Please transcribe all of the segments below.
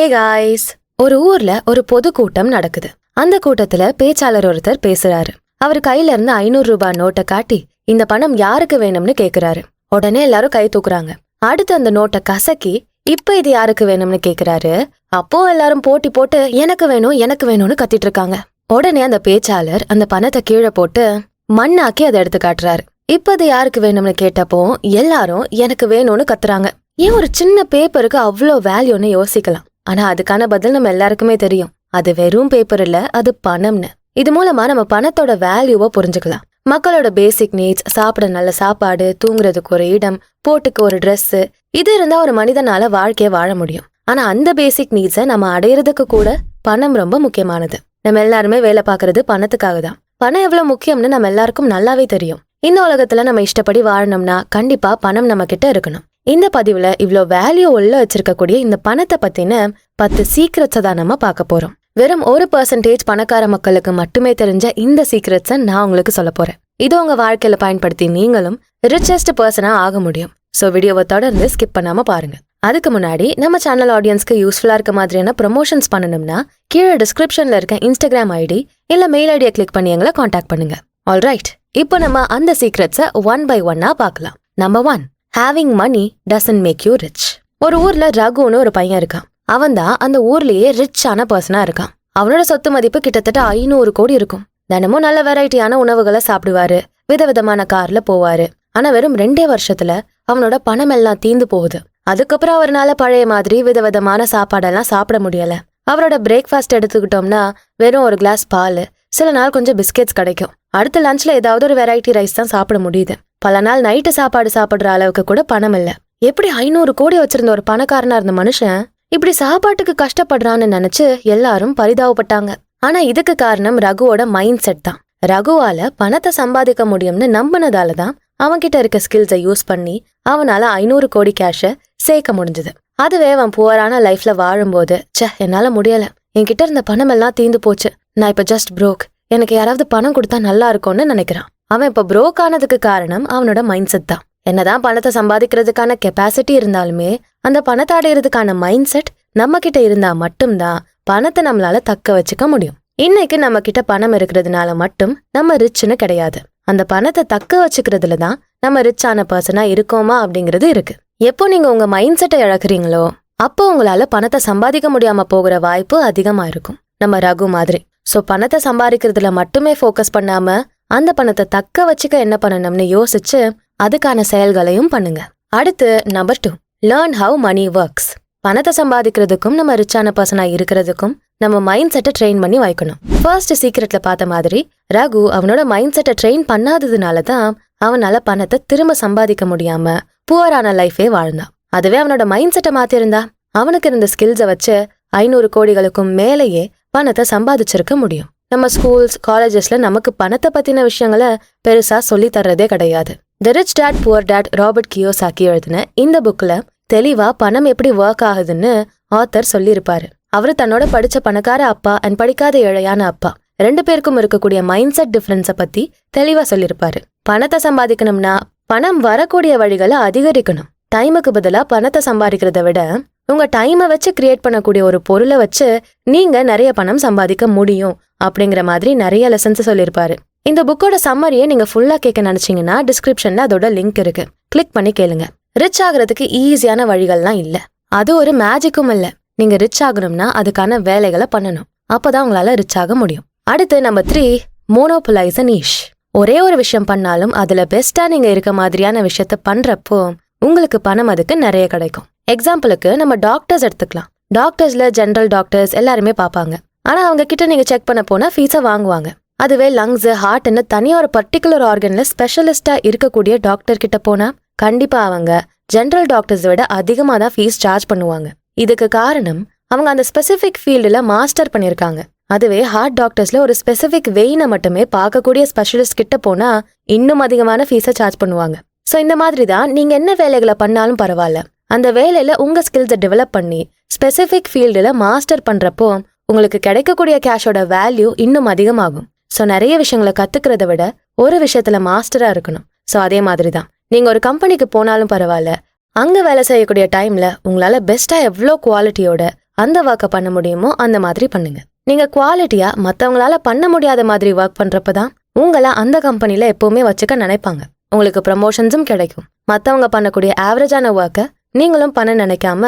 Hey guys ஒரு ஊர்ல ஒரு பொது கூட்டம் நடக்குது. அந்த கூட்டத்துல பேச்சாளர் ஒருத்தர் பேசுறாரு. அவர் கையில இருந்து ஐநூறு ரூபாய் நோட்டை காட்டி இந்த பணம் யாருக்கு வேணும்னு கேக்குறாரு. உடனே எல்லாரும் கை தூக்குறாங்க. அடுத்து அந்த நோட்டை கசக்கி இப்ப இது யாருக்கு வேணும்னு கேக்குறாரு? அப்போ எல்லாரும் போட்டி போட்டு எனக்கு வேணும் எனக்கு வேணும்னு கத்திட்டு இருக்காங்க. உடனே அந்த பேச்சாளர் அந்த பணத்தை கீழே போட்டு மண்ணாக்கி அதை எடுத்து காட்டுறாரு. இப்ப அது யாருக்கு வேணும்னு கேட்டப்போ எல்லாரும் எனக்கு வேணும்னு கத்துறாங்க. ஏன் ஒரு சின்ன பேப்பருக்கு அவ்வளோ வேல்யூன்னு யோசிக்கலாம். ஆனா அதுக்கான பதில் நம்ம எல்லாருக்குமே தெரியும். அது வெறும் பேப்பர் இல்ல அது பணம்னு. இது மூலமா நம்ம பணத்தோட வேல்யூவை புரிஞ்சுக்கலாம். மக்களோட பேசிக் நீட்ஸ் சாப்பிட நல்ல சாப்பாடு தூங்குறதுக்கு ஒரு இடம் போட்டுக்கு ஒரு ட்ரெஸ்ஸு இது இருந்தா ஒரு மனிதனால வாழ்க்கையை வாழ முடியும். ஆனா அந்த பேசிக் நீட்ஸை நம்ம அடையிறதுக்கு கூட பணம் ரொம்ப முக்கியமானது. நம்ம எல்லாருமே வேலை பார்க்கறது பணத்துக்காக தான். பணம் எவ்வளவு முக்கியம்னு நம்ம எல்லாருக்கும் நல்லாவே தெரியும். இந்த உலகத்துல நம்ம இஷ்டப்படி வாழணும்னா கண்டிப்பா பணம் நம்ம கிட்ட இருக்கணும். இந்த பதிவுல இவ்வளோ வேல்யூ உள்ள வச்சிருக்கக்கூடிய இந்த பணத்தை பத்தின பத்து சீக்ரெட்ஸை தான் நம்ம பார்க்க போறோம். வெறும் ஒரு பர்சன்டேஜ் பணக்கார மக்களுக்கு மட்டுமே தெரிஞ்ச இந்த சீக்ரெட்ஸை நான் உங்களுக்கு சொல்ல போறேன். இது உங்க வாழ்க்கையில பயன்படுத்தி நீங்களும் ரிச்சஸ்ட் பர்சனா ஆக முடியும். சோ வீடியோவை தொடர்ந்து ஸ்கிப் பண்ணாம பாருங்க. அதுக்கு முன்னாடி நம்ம சேனல் ஆடியன்ஸ்க்கு யூஸ்ஃபுல்லா இருக்க மாதிரியான ப்ரொமோஷன்ஸ் பண்ணணும்னா கீழே டிஸ்கிரிப்ஷன்ல இருக்க இன்ஸ்டாகிராம் ஐடி இல்ல மெயில் ஐடியை கிளிக் பண்ணி எங்களை காண்டாக்ட் பண்ணுங்க. ஆல்ரைட் இப்போ நம்ம அந்த சீக்ரெட்ஸை ஒன் பை ஒன்னா பார்க்கலாம். Number one having money doesn't make you rich ஒரு ஊர்ல ரகுன்னு ஒரு பையன் இருக்கான். அவன் தான் அந்த ஊர்லயே ரிச்சான பர்சனா இருக்கான். அவனோட சொத்து மதிப்பு கிட்டத்தட்ட ஐநூறு கோடி இருக்கும். தினமும் நல்ல வெரைட்டியான உணவுகளை சாப்பிடுவாரு. விதவிதமான கார்ல போவாரு. ஆனா வெறும் ரெண்டே வருஷத்துல அவனோட பணம் எல்லாம் தீந்து போகுது. அதுக்கப்புறம் அவர்னால பழைய மாதிரி விதவிதமான சாப்பாடெல்லாம் சாப்பிட முடியல. அவரோட பிரேக்ஃபாஸ்ட் எடுத்துக்கிட்டோம்னா வெறும் ஒரு கிளாஸ் பால். சில நாள் கொஞ்சம் பிஸ்கெட்ஸ் கிடைக்கும். அடுத்த லஞ்ச்ல ஏதாவது ஒரு வெரைட்டி ரைஸ் தான் சாப்பிட முடியுது. பல நாள் நைட்டு சாப்பாடு சாப்பிடுற அளவுக்கு கூட பணம் இல்ல. எப்படி ஐநூறு கோடி வச்சிருந்த ஒரு பணக்காரனா இருந்த மனுஷன் இப்படி சாப்பாட்டுக்கு கஷ்டப்படுறான்னு நினைச்சு எல்லாரும் பரிதாபப்பட்டாங்க. ஆனா இதுக்கு காரணம் ரகுவோட மைண்ட் செட் தான். ரகுவால பணத்தை சம்பாதிக்க முடியும்னு நம்பினதால தான் அவன்கிட்ட இருக்க ஸ்கில்ஸை யூஸ் பண்ணி அவனால ஐநூறு கோடி கேஷ சேர்க்க முடிஞ்சது. அதுவே அவன் புவரான லைஃப்ல வாழும்போது ச்சே என்னால முடியல. என்கிட்ட இருந்த பணம் எல்லாம் தீந்து போச்சு. நான் இப்ப ஜஸ்ட் ப்ரோக் எனக்கு யாராவது பணம் கொடுத்தா நல்லா இருக்கும்னு நினைக்கிறான். அவன் இப்போ ப்ரோக் ஆனதுக்கு காரணம் அவனோட மைண்ட் செட் தான். என்னதான் பணத்தை சம்பாதிக்கிறதுக்கான கெப்பாசிட்டி இருந்தாலுமே அந்த பணத்தை அடையிறதுக்கான மைண்ட் செட் நம்ம கிட்ட இருந்தா மட்டும்தான் பணத்தை நம்மளால தக்க வச்சுக்க முடியும். இன்னைக்கு நம்ம கிட்ட பணம் இருக்கிறதுனால மட்டும் நம்ம ரிச்னு கிடையாது. அந்த பணத்தை தக்க வச்சுக்கிறதுல தான் நம்ம ரிச்சான பர்சனா இருக்கோமா அப்படிங்கிறது இருக்கு. எப்போ நீங்க உங்க மைண்ட் செட்டை இழக்கிறீங்களோ அப்போ உங்களால பணத்தை சம்பாதிக்க முடியாம போகிற வாய்ப்பு அதிகமா இருக்கும். நம்ம ரகு மாதிரி. சோ பணத்தை சம்பாதிக்கிறதுல மட்டுமே ஃபோக்கஸ் பண்ணாம அந்த பணத்தை தக்க வச்சுக்க என்ன பண்ணணும்னு யோசிச்சு அதுக்கான செயல்களையும் பண்ணுங்க. அடுத்து number two learn how money works பணத்தை சம்பாதிக்கிறதுக்கும் நம்ம ரிச்சான பர்சனா இருக்கிறதுக்கும் நம்ம மைண்ட் செட்டை ட்ரெயின் பண்ணி வைக்கணும். ஃபர்ஸ்ட் சீக்ரெட்ல பார்த்த மாதிரி ரகு அவனோட மைண்ட் செட்டை ட்ரெயின் பண்ணாததுனால தான் அவனால பணத்தை திரும்ப சம்பாதிக்க முடியாம புவரான லைஃபே வாழ்ந்தான். அதுவே அவனோட மைண்ட் செட்டை மாத்திருந்தா. அவனுக்கு இருந்த ஸ்கில்ஸை வச்சு ஐநூறு கோடிகளுக்கும் மேலேயே பணத்தை சம்பாதிச்சிருக்க முடியும். நம்ம ஸ்கூல்ஸ் காலேஜஸ்ல நமக்கு பணத்தை பத்தின விஷயங்களை பெருசா சொல்லி தர்றதே கிடையாது. The rich dad poor dad Robert Kiyosaki எழுதின இந்த புக்ல தெளிவா பணம் எப்படி ஒர்க் ஆகுதுன்னு ஆத்தர் சொல்லியிருப்பாரு. அவர் தன்னோட படிச்ச பணக்கார அப்பா அண்ட் படிக்காத ஏழையான அப்பா ரெண்டு பேருக்கும் இருக்கக்கூடிய மைண்ட் செட் டிஃபரன்ஸை பத்தி தெளிவா சொல்லியிருப்பாரு. பணத்தை சம்பாதிக்கணும்னா பணம் வரக்கூடிய வழிகளை அதிகரிக்கணும். டைமுக்கு பதிலாக பணத்தை சம்பாதிக்கிறத விட உங்க டைமை வச்சு கிரியேட் பண்ணக்கூடிய ஒரு பொருளை வச்சு நீங்க நிறைய பணம் சம்பாதிக்க முடியும் அப்படிங்கிற மாதிரி நிறைய லெசன்ஸ் சொல்லியிருப்பாரு. இந்த புக்கோட சம்மரியை நீங்க ஃபுல்லா கேட்க நினைச்சீங்கன்னா டிஸ்கிரிப்ஷன்ல அதோட லிங்க் இருக்கு. கிளிக் பண்ணி கேளுங்க. ரிச் ஆகுறதுக்கு ஈஸியான வழிகள்லாம் இல்ல. அது ஒரு மேஜிக்கும் இல்ல. நீங்க ரிச் ஆகணும்னா அதுக்கான வேலைகளை பண்ணணும். அப்பதான் உங்களால ரிச் ஆக முடியும். அடுத்து நம்பர் த்ரீ மோனோபலைஸ் நீஷ் ஒரே ஒரு விஷயம் பண்ணாலும் அதுல பெஸ்டா நீங்க இருக்க மாதிரியான விஷயத்த பண்றப்போ உங்களுக்கு பணம் அதுக்கு நிறைய கிடைக்கும். எக்ஸாம்பிளுக்கு நம்ம டாக்டர்ஸ் எடுத்துக்கலாம். டாக்டர்ஸ்ல ஜென்ரல் டாக்டர்ஸ் எல்லாருமே பார்ப்பாங்க. ஆனா அவங்க கிட்ட நீங்க செக் பண்ண போனா ஃபீஸை வாங்குவாங்க. அதுவே லங்ஸ் ஹார்ட்னு தனியா ஒரு பர்டிகுலர் ஆர்கன்ல ஸ்பெஷலிஸ்டா இருக்கக்கூடிய டாக்டர் கிட்ட போனா கண்டிப்பா அவங்க ஜென்ரல் டாக்டர்ஸ் விட அதிகமா தான் ஃபீஸ் சார்ஜ் பண்ணுவாங்க. இதுக்கு காரணம் அவங்க அந்த ஸ்பெசிஃபிக் ஃபீல்டுல மாஸ்டர் பண்ணியிருக்காங்க அதுவே ஹார்ட் டாக்டர்ஸ்ல ஒரு ஸ்பெசிஃபிக் வெயினை மட்டுமே பார்க்கக்கூடிய ஸ்பெஷலிஸ்ட் கிட்ட போனா இன்னும் அதிகமான ஃபீஸை சார்ஜ் பண்ணுவாங்க. ஸோ இந்த மாதிரி தான் நீங்க என்ன வேலைகளை பண்ணாலும் பரவாயில்ல. அந்த வேலையில உங்க ஸ்கில்ஸை டெவலப் பண்ணி ஸ்பெசிஃபிக் ஃபீல்டில் மாஸ்டர் பண்றப்போ உங்களுக்கு கிடைக்கக்கூடிய கேஷோட வேல்யூ இன்னும் அதிகமாகும். ஸோ நிறைய விஷயங்களை கத்துக்கிறத விட ஒரு விஷயத்துல மாஸ்டரா இருக்கணும். ஸோ அதே மாதிரி தான் நீங்க ஒரு கம்பெனிக்கு போனாலும் பரவாயில்ல. அங்க வேலை செய்யக்கூடிய டைம்ல உங்களால பெஸ்டா எவ்வளோ குவாலிட்டியோட அந்த ஒர்க்கை பண்ண முடியுமோ அந்த மாதிரி பண்ணுங்க. நீங்க குவாலிட்டியா மற்றவங்களால பண்ண முடியாத மாதிரி ஒர்க் பண்ணுறப்ப தான் உங்களை அந்த கம்பெனில எப்பவுமே வச்சுக்க நினைப்பாங்க. உங்களுக்கு ப்ரமோஷன்ஸும் கிடைக்கும். மற்றவங்க பண்ணக்கூடிய ஆவரேஜான ஒர்க்கை நீங்களும் பண்ண நினைக்காம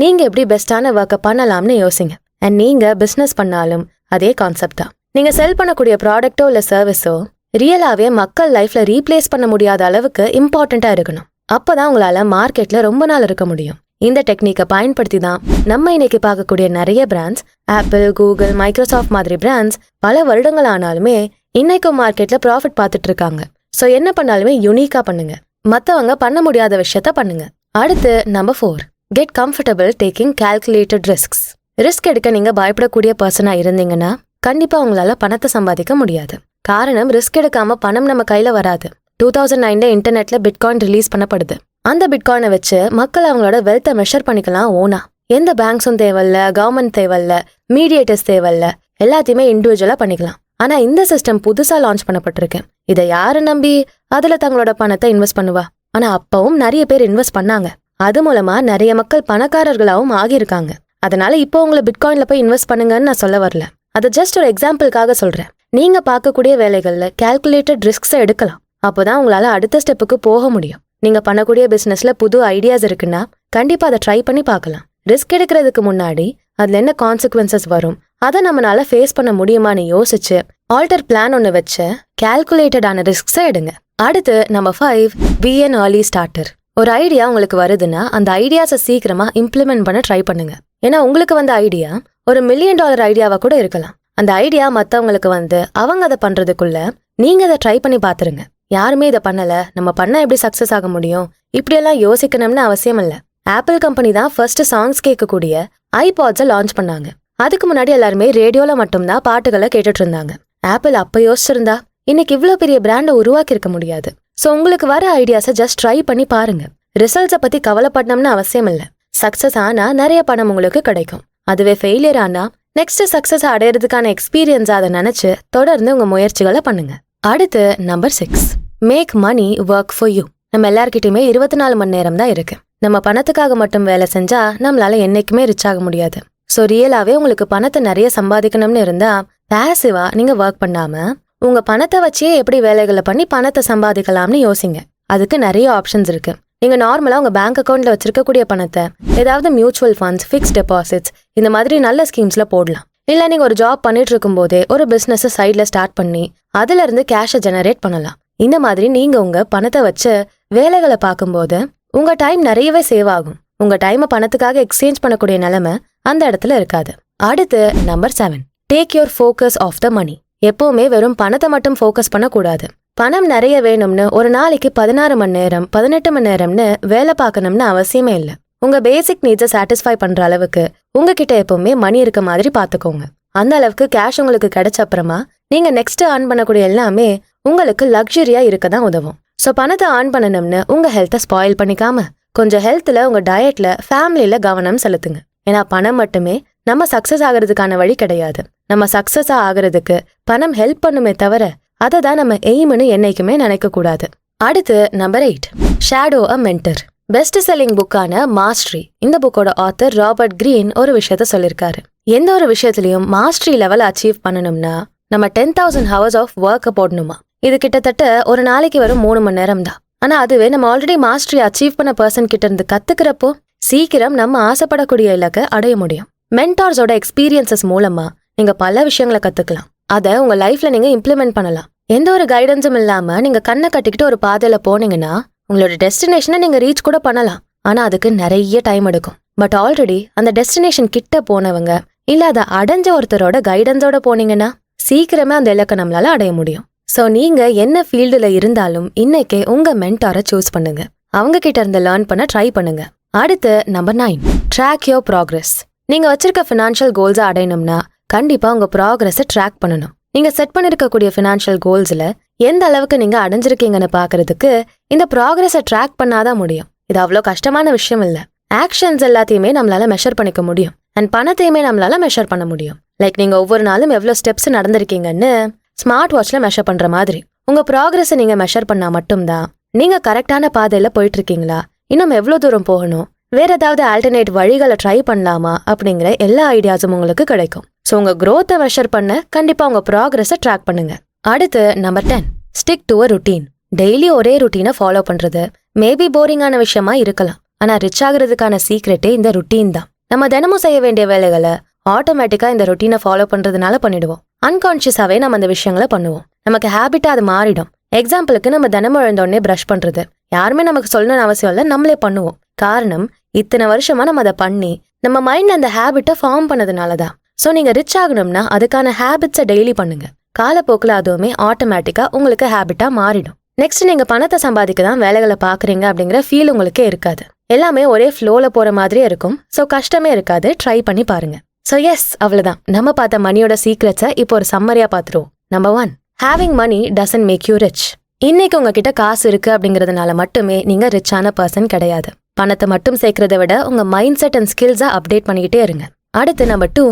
நீங்க எப்படி பெஸ்டான ஒர்க்கை பண்ணலாம்னு யோசிங்க. அண்ட் நீங்க பிசினஸ் பண்ணாலும் அதே கான்செப்ட் தான். நீங்க செல் பண்ணக்கூடிய ப்ராடக்டோ இல்ல சர்வீஸோ ரியலாவே மக்கள் லைஃப்ல ரீப்ளேஸ் பண்ண முடியாத அளவுக்கு இம்பார்ட்டண்டா இருக்கணும். அப்பதான் உங்களால மார்க்கெட்ல ரொம்ப நாள் இருக்க முடியும். இந்த டெக்னிக்கை பயன்படுத்தி தான் நம்ம இன்னைக்கு பார்க்கக்கூடிய நிறைய பிராண்ட்ஸ் ஆப்பிள் கூகுள் மைக்ரோசாஃப்ட் மாதிரி பிராண்ட்ஸ் பல வருடங்கள் ஆனாலுமே இன்னைக்கும் மார்க்கெட்ல ப்ராஃபிட் பார்த்துட்டு இருக்காங்க. ஸோ என்ன பண்ணாலுமே யூனிக்கா பண்ணுங்க. மத்தவங்க பண்ண முடியாத விஷயத்த பண்ணுங்க. அடுத்து number four get comfortable taking calculated risks risk எடுக்க நீங்க பயப்படக்கூடிய பர்சனா இருந்தீங்கன்னா கண்டிப்பா உங்களால பணத்தை சம்பாதிக்க முடியாது. காரணம் ரிஸ்க் எடுக்காம பணம் நம்ம கையில வராது. டூ தௌசண்ட் நைன்ல இன்டர்நெட்ல பிட்காயின் ரிலீஸ் பண்ணப்படுது. அந்த பிட்காயினை வச்சு மக்கள் அவங்களோட வெல்த்தை மெஷர் பண்ணிக்கலாம் ஓனா எந்த பேங்க்ஸும் தேவையில்ல கவர்மெண்ட் தேவையில்ல மீடியேட்டர்ஸ் தேவையில்ல எல்லாத்தையுமே இண்டிவிஜுவலா பண்ணிக்கலாம். ஆனா இந்த சிஸ்டம் புதுசா லான்ச் பண்ணப்பட்டிருக்கு. இதை யாரு நம்பி அதுல தங்களோட பணத்தை இன்வெஸ்ட் பண்ணுவா? ஆனா அப்பவும் நிறைய பேர் இன்வெஸ்ட் பண்ணாங்க. அது மூலமா நிறைய மக்கள் பணக்காரர்களாகவும் ஆகியிருக்காங்க. அதனால இப்போ உங்களை பிட்காயின்ல போய் இன்வெஸ்ட் பண்ணுங்கன்னு நான் சொல்ல வரல. அதை ஜஸ்ட் ஒரு எக்ஸாம்பிளுக்காக சொல்றேன். நீங்க பார்க்கக்கூடிய வேலைகள்ல கால்குலேட்டட் ரிஸ்க்ஸை எடுக்கலாம். அப்போதான் உங்களால அடுத்த ஸ்டெப்புக்கு போக முடியும். நீங்க பண்ணக்கூடிய பிசினஸ்ல புது ஐடியாஸ் இருக்குன்னா கண்டிப்பா அதை ட்ரை பண்ணி பார்க்கலாம். ரிஸ்க் எடுக்கிறதுக்கு முன்னாடி அதுல என்ன கான்சிக்வன்சஸ் வரும்? அதை நம்மளால ஃபேஸ் பண்ண முடியுமான்னு யோசிச்சு ஆல்டர் பிளான் ஒன்று வச்சு கால்குலேட்டடான ரிஸ்க்ஸை எடுங்க. அடுத்து number five be an early starter ஒரு ஐடியா உங்களுக்கு வருதுன்னா அந்த ஐடியாஸை சீக்கிரமா இம்ப்ளிமெண்ட் பண்ண ட்ரை பண்ணுங்க. ஏன்னா உங்களுக்கு வந்த ஐடியா ஒரு மில்லியன் டாலர் ஐடியாவா கூட இருக்கலாம். அந்த ஐடியா மத்தவங்களுக்கு வந்து அவங்க அதை பண்றதுக்குள்ள நீங்க அதை ட்ரை பண்ணி பாத்துருங்க. யாருமே இதை பண்ணல. நம்ம பண்ணா எப்படி சக்சஸ் ஆக முடியும்? இப்படியெல்லாம் யோசிக்கணும்னு அவசியம் இல்ல. ஆப்பிள் கம்பெனி தான் ஃபர்ஸ்ட் சாங்ஸ் கேட்கக்கூடிய ஐபாட்ஸை லான்ச் பண்ணாங்க. அதுக்கு முன்னாடி எல்லாருமே ரேடியோல மட்டும்தான் பாட்டுகளை கேட்டுட்டு இருந்தாங்க. ஆப்பிள் அப்ப யோசிச்சிருந்தா இன்னைக்கு இவ்வளோ பெரிய பிராண்டை உருவாக்கியிருக்க முடியாது. சோ உங்களுக்கு வர ஐடியாஸை ஜஸ்ட் ட்ரை பண்ணி பாருங்க. ரிசல்ட்ஸை பத்தி கவலைப்படணும்னு அவசியம் இல்ல. சக்சஸ் ஆனா நிறைய பணம் உங்களுக்கு கிடைக்கும். அதுவே ஃபெயிலியர் ஆனா நெக்ஸ்ட் சக்சஸ் அடையறதுக்கான எக்ஸ்பீரியன்ஸ் அதை நினைச்சு தொடர்ந்து உங்க முயற்சிகளை பண்ணுங்க. அடுத்து number six make money work for you நம்ம எல்லார்கிட்டயுமே இருபத்தி நாலு மணி நேரம் தான் இருக்கு. நம்ம பணத்துக்காக மட்டும் வேலை செஞ்சா நம்மளால என்னைக்குமே ரிச் ஆக முடியாது. ஸோ ரியலாவே உங்களுக்கு பணத்தை நிறைய சம்பாதிக்கணும்னு இருந்தா பேசிவா நீங்க ஒர்க் பண்ணாம உங்க பணத்தை வச்சே எப்படி வேலைகளை பண்ணி பணத்தை சம்பாதிக்கலாம்னு யோசிங்க. அதுக்கு நிறைய ஆப்ஷன்ஸ் இருக்கு. நீங்க நார்மலா உங்க பேங்க் அக்கௌண்ட்ல வச்சிருக்கக்கூடிய பணத்தை ஏதாவது மியூச்சுவல் ஃபண்ட்ஸ் ஃபிக்ஸ் டெபாசிட்ஸ் இந்த மாதிரி நல்ல ஸ்கீம்ஸ்ல போடலாம். இல்ல நீங்க ஒரு ஜாப் பண்ணிட்டு இருக்கும் போதே ஒரு பிசினஸ் சைட்ல ஸ்டார்ட் பண்ணி அதுல இருந்து கேஷை ஜெனரேட் பண்ணலாம். இந்த மாதிரி நீங்க உங்க பணத்தை வச்சு வேலைகளை பார்க்கும்போது உங்க டைம் நிறையவே சேவ் ஆகும். உங்க டைமை பணத்துக்காக எக்ஸ்சேஞ்ச் பண்ணக்கூடிய நிலைமை அந்த இடத்துல இருக்காது. அடுத்து number seven take your focus off the money எப்பவுமே வெறும் பணத்தை மட்டும் ஃபோக்கஸ் பண்ணக்கூடாது. பணம் நிறைய வேணும்னு ஒரு நாளைக்கு பதினாறு மணி நேரம் பதினெட்டு மணி நேரம்னு வேலை பார்க்கணும்னு அவசியமே இல்லை. உங்க பேசிக் நீட்ஸை சாட்டிஸ்ஃபை பண்ற அளவுக்கு உங்ககிட்ட எப்பவுமே மணி இருக்க மாதிரி பாத்துக்கோங்க அந்த அளவுக்கு கேஷ் உங்களுக்கு கிடைச்ச அப்புறமா நீங்க நெக்ஸ்ட் ஆன் பண்ணக்கூடிய எல்லாமே உங்களுக்கு லக்ஸரியா இருக்க தான் உதவும். ஸோ பணத்தை ஆன் பண்ணணும்னு உங்க ஹெல்த்தை ஸ்பாயில் பண்ணிக்காம கொஞ்சம் ஹெல்த்ல உங்க டயட்ல ஃபேமிலியில கவனம் செலுத்துங்க. ஏன்னா பணம் மட்டுமே நம்ம சக்சஸ் ஆகிறதுக்கான வழி கிடையாது. நம்ம சக்சஸா ஆகிறதுக்கு பணம் ஹெல்ப் பண்ணுமே தவிர அதை தான் நம்ம எய்ம்னு என்னைக்குமே நினைக்க கூடாது அடுத்து number eight shadow a mentor best selling புக்கான mastery இந்த புக்கோட ஆத்தர் ராபர்ட் கிரீன் ஒரு விஷயத்த சொல்லியிருக்காரு எந்த ஒரு விஷயத்திலையும் மாஸ்ட்ரி லெவல் அச்சீவ் பண்ணணும்னா நம்ம டென் தௌசண்ட் ஹவர்ஸ் ஆஃப் ஒர்க்கை போடணுமா? இது கிட்டத்தட்ட ஒரு நாளைக்கு வரும் மூணு மணி நேரம் தான் ஆனா அதுவே நம்ம ஆல்ரெடி மாஸ்ட்ரி அச்சீவ் பண்ண பர்சன் கிட்ட இருந்து கத்துக்கிறப்போ சீக்கிரம் நம்ம ஆசைப்படக்கூடிய இலக்கை அடைய முடியும். மென்டார்ஸோட எக்ஸ்பீரியன்சஸ் மூலமா நீங்க பல விஷயங்களை கத்துக்கலாம். அதை உங்க லைஃப்ல நீங்க இம்ப்ளிமெண்ட் பண்ணலாம். எந்த ஒரு கைடன்ஸும் இல்லாம நீங்க கண்ணை கட்டிக்கிட்டு ஒரு பாதையில போனீங்கன்னா உங்களோட டெஸ்டினேஷனை நீங்க ரீச் கூட பண்ணலாம். ஆனா அதுக்கு நிறைய டைம் எடுக்கும். பட் ஆல்ரெடி அந்த டெஸ்டினேஷன் கிட்ட போனவங்க இல்ல அதை அடைஞ்ச ஒருத்தரோட கைடன்ஸோட போனீங்கன்னா சீக்கிரமே அந்த இலக்கை நம்மளால அடைய முடியும். சோ நீங்க என்ன ஃபீல்டுல இருந்தாலும் இன்னைக்கே உங்க மென்டாரை சூஸ் பண்ணுங்க. அவங்க கிட்ட இருந்து லேர்ன் பண்ண ட்ரை பண்ணுங்க. அடுத்து number nine track your progress நீங்க வச்சிருக்க ஃபினான்ஷியல் கோல்ஸை அடையணும்னா கண்டிப்பா உங்க ப்ராக்ரஸை ட்ராக் பண்ணணும். நீங்க செட் பண்ணிருக்கக்கூடிய ஃபினான்ஷியல் கோல்ஸ்ல எந்த அளவுக்கு நீங்க அடைஞ்சிருக்கீங்கன்னு பாக்குறதுக்கு இந்த ப்ராக்ரஸை ட்ராக் பண்ணாதான் முடியும். இது அவ்வளோ கஷ்டமான விஷயம் இல்ல. ஆக்ஷன்ஸ் எல்லாத்தையுமே நம்மளால மெஷர் பண்ணிக்க முடியும். அண்ட் பணத்தையுமே நம்மளால மெஷர் பண்ண முடியும். லைக் நீங்க ஒவ்வொரு நாளும் எவ்வளவு ஸ்டெப்ஸ் நடந்திருக்கீங்கன்னு ஸ்மார்ட் வாட்ச்ல மெஷர் பண்ற மாதிரி. உங்க ப்ராக்ரஸை நீங்க மெஷர் பண்ணா மட்டும்தான் நீங்க கரெக்டான பாதையில போயிட்டு இருக்கீங்களா? இன்னும் எவ்வளவு தூரம் போகணும்? வேற ஏதாவது ஆல்டர்னேட் வழிகளை ட்ரை பண்ணலாமா அப்படிங்கிற எல்லா ஐடியாஸும் உங்களுக்கு கிடைக்கும். ஸோ உங்க க்ரோத்தை மெஷர் பண்ண கண்டிப்பா உங்க ப்ராக்ரஸை ட்ராக் பண்ணுங்க. அடுத்து number ten stick to a routine daily ஒரே ருட்டீனை ஃபாலோ பண்றது மேபி போரிங்கான விஷயமா இருக்கலாம். ஆனா ரிச் ஆகுறதுக்கான சீக்ரெட்டே இந்த ருட்டீன் தான். நம்ம தினமும் செய்ய வேண்டிய வேலைகளை ஆட்டோமேட்டிக்கா இந்த ருட்டீனை ஃபாலோ பண்றதுனால பண்ணிடுவோம். அன்கான்ஷியஸாகவே நம்ம அந்த விஷயங்களை பண்ணுவோம். நமக்கு ஹேபிட்டா அது மாறிடும். எக்ஸாம்பிளுக்கு நம்ம தினமும் எழுந்தோடனே ப்ரஷ் பண்றது. யாருமே நமக்கு சொல்லணும்னு அவசியம் இல்லை நம்மளே பண்ணுவோம். காரணம் இத்தனை வருஷமா நம்ம அதை பண்ணி நம்ம மைண்ட்ல அந்த ஹேபிட்டை ஃபார்ம் பண்ணதுனால தான் ஸோ நீங்க ரிச் ஆகணும்னா அதுக்கான ஹேபிட்ஸை டெய்லி பண்ணுங்க. காலப்போக்கில் அதுவுமே ஆட்டோமேட்டிக்கா உங்களுக்கு ஹேபிட்டா மாறிடும். நெக்ஸ்ட் நீங்க பணத்தை சம்பாதிக்க தான் வேலைகளை பாக்குறீங்க அப்படிங்கிற ஃபீல் உங்களுக்கே இருக்காது. எல்லாமே ஒரே ஃப்ளோல போற மாதிரியே இருக்கும். ஸோ கஷ்டமே இருக்காது. ட்ரை பண்ணி பாருங்க. ஸோ எஸ் அவ்வளவுதான். நம்ம பார்த்த மணியோட சீக்ரெட்ஸை இப்போ ஒரு சம்மரியா பார்த்துருவோம். Number one having money doesn't make you rich இன்னைக்கு உங்ககிட்ட காசு இருக்கு அப்படிங்கறதுனால மட்டுமே நீங்க ரிச்சான பர்சன் கிடையாது. பணத்தை மட்டும் சேர்க்கறத விட உங்க மைண்ட் செட் அண்ட் ஸ்கில்ஸை அப்டேட் பண்ணிக்கிட்டே இருங்க. அடுத்து number two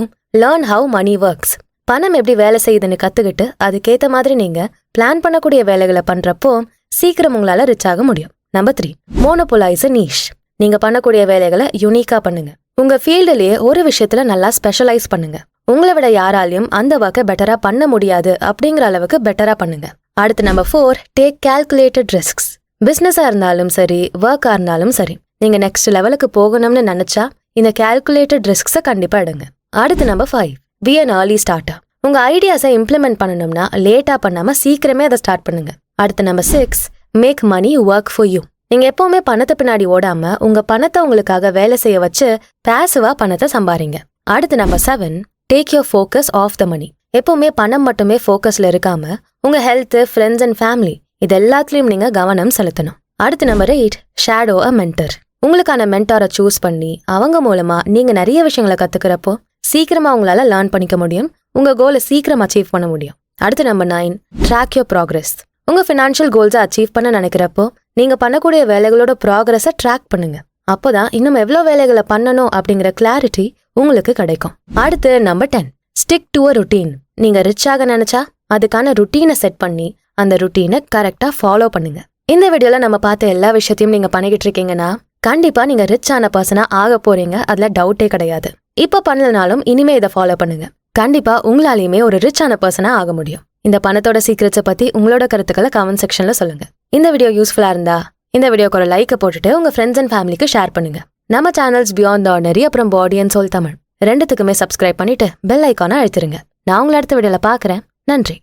learn how money works பணம் எப்படி வேலை செய்யுதுன்னு கத்துக்கிட்டு அதுக்கேற்ற மாதிரி நீங்க பிளான் பண்ணக்கூடிய வேலைகளை பண்றப்போ சீக்கிரம் உங்களால ரிச் ஆக முடியும். நம்பர் த்ரீ மோனோபோலைஸ் நீஷ் நீங்க பண்ணக்கூடிய வேலைகளை யூனிக்கா பண்ணுங்க. உங்க ஃபீல்டுலயே ஒரு விஷயத்துல நல்லா ஸ்பெஷலைஸ் பண்ணுங்க. உங்களை விட யாராலையும் அந்த ஒர்க்கை பெட்டரா பண்ண முடியாது அப்படிங்கிற அளவுக்கு பெட்டரா பண்ணுங்க. அடுத்து number four take calculated risks பிசினஸா இருந்தாலும் சரி ஒர்க்கா இருந்தாலும் சரி. நீங்க நெக்ஸ்ட் லெவலுக்கு போகணும்னு நினைச்சா இந்த கேல்குலேட்டட் ரிஸ்க்ஸை கண்டிப்பா எடுங்க. அடுத்து number five be an early starter உங்க ஐடியாஸை இம்ப்ளிமெண்ட் பண்ணணும்னா லேட்டா பண்ணாம சீக்கிரமே அதை ஸ்டார்ட் பண்ணுங்க. அடுத்து number six make money work for you நீங்க எப்பவுமே பணத்தை பின்னாடி ஓடாம உங்க பணத்தை உங்களுக்காக வேலை செய்ய வச்சு பேசுவாக பணத்தை சம்பாரிங்க. அடுத்து number seven take your focus off the money எப்பவுமே பணம் மட்டுமே ஃபோக்கஸ்ல இருக்காம உங்க ஹெல்த் ஃப்ரெண்ட்ஸ் அண்ட் ஃபேமிலி இது எல்லாத்துலயும் நீங்க கவனம் செலுத்தணும். அடுத்து number eight shadow a mentor உங்களுக்கான மென்டாரை சூஸ் பண்ணி அவங்க மூலமா நீங்க நிறைய விஷயங்களை கத்துக்கிறப்போ சீக்கிரமா உங்களால லேர்ன் பண்ணிக்க முடியும். உங்க கோலை சீக்கிரம் அச்சீவ் பண்ண முடியும். அடுத்து number nine track your progress உங்க ஃபினான்ஷியல் கோல்ஸை அச்சீவ் பண்ண நினைக்கிறப்போ நீங்க பண்ணக்கூடிய வேலைகளோட ப்ராக்ரஸை ட்ராக் பண்ணுங்க. அப்போதான் இன்னும் எவ்வளோ வேலைகளை பண்ணணும் அப்படிங்கிற கிளாரிட்டி உங்களுக்கு கிடைக்கும். அடுத்து number ten stick to a routine நீங்க ரிச் ஆக நினைச்சா அதுக்கான ருட்டீனை செட் பண்ணி அந்த ருட்டீனை கரெக்டா ஃபாலோ பண்ணுங்க. இந்த வீடியோல நம்ம பார்த்த எல்லா விஷயத்தையும் நீங்க பண்ணிக்கிட்டு இருக்கீங்கன்னா கண்டிப்பா நீங்க ரிச் ஆன பர்சனா ஆக போறீங்க. அதுல டவுட்டே கிடையாது. இப்ப பண்ணலனாலும் இனிமே இதை ஃபாலோ பண்ணுங்க. கண்டிப்பா உங்களாலையுமே ஒரு ரிச் ஆன பர்சனா ஆக முடியும். இந்த பணத்தோட சீக்கிரட்ஸை பத்தி உங்களோட கருத்துக்களை கமெண்ட் செக்ஷன்ல சொல்லுங்க. இந்த வீடியோ யூஸ்ஃபுல்லா இருந்தா இந்த வீடியோக்கு ஒரு லைக்கை போட்டுட்டு உங்க ஃப்ரெண்ட்ஸ் அண்ட் ஃபேமிலிக்கு ஷேர் பண்ணுங்க. நம்ம சேனல்ஸ் பியாண்ட் ஆர்டினரி அப்புறம் பாடி அண்ட் சோல் தமிழ் ரெண்டுத்துக்குமே சப்ஸ்கிரைப் பண்ணிட்டு பெல் ஐக்கானை அழுத்திருங்க. நான் உங்களை அடுத்த வீடியோல பாக்குறேன் நன்றி.